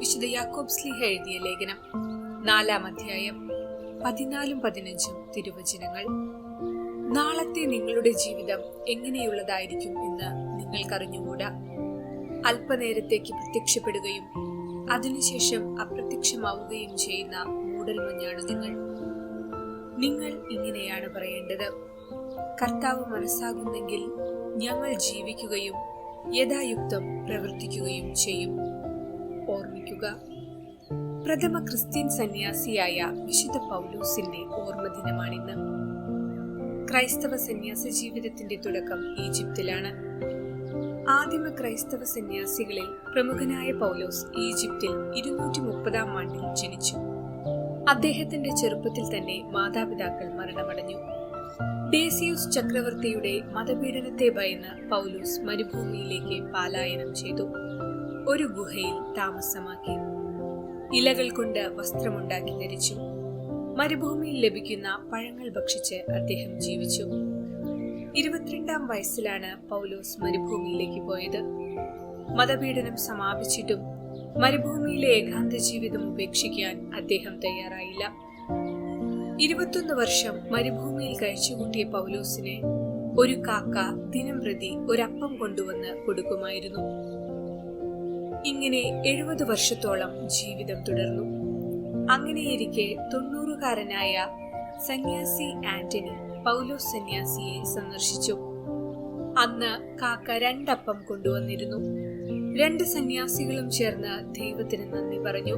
വിശുദ്ധ യാക്കോബ് സ്ലിഹ എഴുതിയ ലേഖനം. നാലാം അധ്യായം പതിനാലും പതിനഞ്ചും തിരുവചനങ്ങൾ. നാളത്തെ നിങ്ങളുടെ ജീവിതം എങ്ങനെയുള്ളതായിരിക്കും എന്ന് നിങ്ങൾക്കറിഞ്ഞുകൂടാ? അല്പനേരത്തേക്ക് പ്രത്യക്ഷപ്പെടുകയും അതിനുശേഷം അപ്രത്യക്ഷമാവുകയും ചെയ്യുന്ന മൂടൽമഞ്ഞാണ് നിങ്ങൾ. നിങ്ങൾ ഇങ്ങനെയാണ് പറയേണ്ടത്. കർത്താവ് മനസ്സാകുന്നെങ്കിൽ ഞങ്ങൾ ജീവിക്കുകയും യഥായുക്തം പ്രവർത്തിക്കുകയും ചെയ്യും. ഓർമ്മിക്കുക. പ്രഥമ ക്രിസ്ത്യൻ സന്യാസിയായ വിശുദ്ധ പൗലൂസിന്റെ ഓർമ്മദിനമാണിന്ന്. ക്രൈസ്തവ സന്യാസ ജീവിതത്തിന്റെ തുടക്കം ഈജിപ്തിലാണ്. ആദിമ ക്രൈസ്തവ സന്യാസികളിൽ പ്രമുഖനായ പൗലോസ് ഈജിപ്തിൽ ഇരുന്നൂറ്റി മുപ്പതാം ആണ്ടിൽ ജനിച്ചു. അദ്ദേഹത്തിന്റെ ചെറുപ്പത്തിൽ തന്നെ മാതാപിതാക്കൾ മരണമടഞ്ഞു. ഡേസിയൂസ് ചക്രവർത്തിയുടെ മതപീഡനത്തെ ഭയന്ന് പൗലൂസ് മരുഭൂമിയിലേക്ക് പാലായനം ചെയ്തു. ഒരു ഗുഹയിൽ താമസമാക്കി. ഇലകൾ കൊണ്ട് വസ്ത്രമുണ്ടാക്കി ധരിച്ചു. മരുഭൂമിയിൽ ലഭിക്കുന്ന പഴങ്ങൾ ഭക്ഷിച്ച് അദ്ദേഹം ജീവിച്ചു. ഇരുപത്തിരണ്ടാം വയസ്സിലാണ് പൗലോസ് മരുഭൂമിയിലേക്ക് പോയത്. മതപീഡനം സമാപിച്ചിട്ടും മരുഭൂമിയിലെ ഏകാന്ത ജീവിതം ഉപേക്ഷിക്കാൻ അദ്ദേഹം തയ്യാറായില്ല. ഇരുപത്തൊന്ന് വർഷം മരുഭൂമിയിൽ കഴിച്ചുകൂട്ടിയ പൗലോസിനെ ഒരു കാക്ക ദിനം പ്രതി ഒരപ്പം കൊണ്ടുവന്ന് കൊടുക്കുമായിരുന്നു. ഇങ്ങനെ എഴുപത് വർഷത്തോളം ജീവിതം തുടർന്നു. അങ്ങനെയിരിക്കെ തൊണ്ണൂറുകാരനായ സന്യാസി ആന്റണി പൗലോ സന്യാസിയെ സന്ദർശിച്ചു. അന്ന് കാക്ക രണ്ടപ്പം കൊണ്ടുവന്നിരുന്നു. രണ്ട് സന്യാസികളും ചേർന്ന് ദൈവത്തിന് നന്ദി പറഞ്ഞു.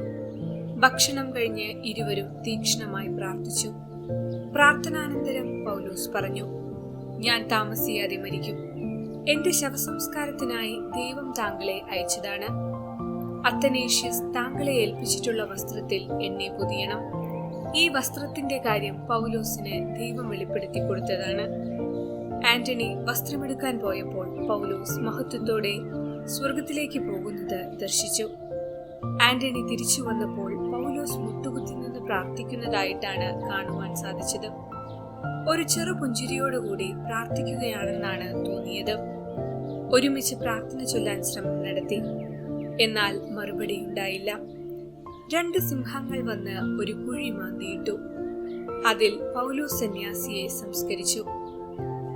ഭക്ഷണം കഴിഞ്ഞ് ഇരുവരും തീക്ഷ്ണമായി പ്രാർത്ഥിച്ചു. പ്രാർത്ഥനാനന്തരം പൗലോസ് പറഞ്ഞു ഞാൻ താമസിയാതെ മരിക്കും. എന്റെ ശവസംസ്കാരത്തിനായി ദൈവം താങ്കളെ അയച്ചതാണ്. അത്തനേഷ്യസ് താങ്കളെ ഏൽപ്പിച്ചിട്ടുള്ള വസ്ത്രത്തിൽ എന്നെ പൊതിയണം. ഈ വസ്ത്രത്തിന്റെ കാര്യം പൗലോസിന് ദൈവം വെളിപ്പെടുത്തി കൊടുത്തതാണ്. ആന്റണി വസ്ത്രമെടുക്കാൻ പോയപ്പോൾ പൗലോസ് മഹത്വത്തോടെ സ്വർഗത്തിലേക്ക് പോകുന്നത് ദർശിച്ചു. ആന്റണി തിരിച്ചു വന്നപ്പോൾ പൗലോസ് മുട്ടുകുത്തി നിന്ന് പ്രാർത്ഥിക്കുന്നതായിട്ടാണ് കാണുവാൻ സാധിച്ചത്. ഒരു ചെറു പുഞ്ചിരിയോടുകൂടി പ്രാർത്ഥിക്കുകയാണെന്നാണ് തോന്നിയത്. ഒരുമിച്ച് പ്രാർത്ഥന ചൊല്ലാൻ ശ്രമം നടത്തി. എന്നാൽ മറുപടി ഉണ്ടായില്ല. രണ്ട് സിംഹങ്ങൾ വന്ന് ഒരു കുഴി മാന്തിയിട്ടു. അതിൽ പൗലോസ് സന്യാസിയെ സംസ്കരിച്ചു.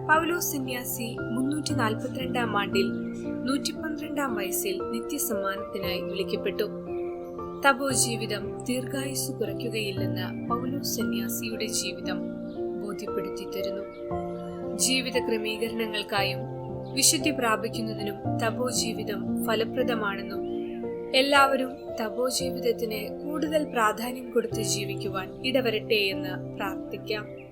പൗലോസ് സന്യാസി മുന്നൂറ്റി നാൽപ്പത്തിരണ്ടാം ആണ്ടിൽ നൂറ്റി പന്ത്രണ്ടാം വയസ്സിൽ നിത്യസമ്മാനത്തിനായി വിളിക്കപ്പെട്ടു. തപോ ജീവിതം ദീർഘായുസ് കുറയ്ക്കുകയില്ലെന്ന് പൗലോസ് സന്യാസിയുടെ ജീവിതം ബോധ്യപ്പെടുത്തി തരുന്നു. ജീവിത ക്രമീകരണങ്ങൾക്കായും വിശുദ്ധി പ്രാപിക്കുന്നതിനും തപോ ജീവിതം ഫലപ്രദമാണെന്നും എല്ലാവരും തപോ ജീവിതത്തിന് കൂടുതൽ പ്രാധാന്യം കൊടുത്ത് ജീവിക്കുവാൻ ഇടവരട്ടെ എന്ന് പ്രാർത്ഥിക്കാം.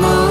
more.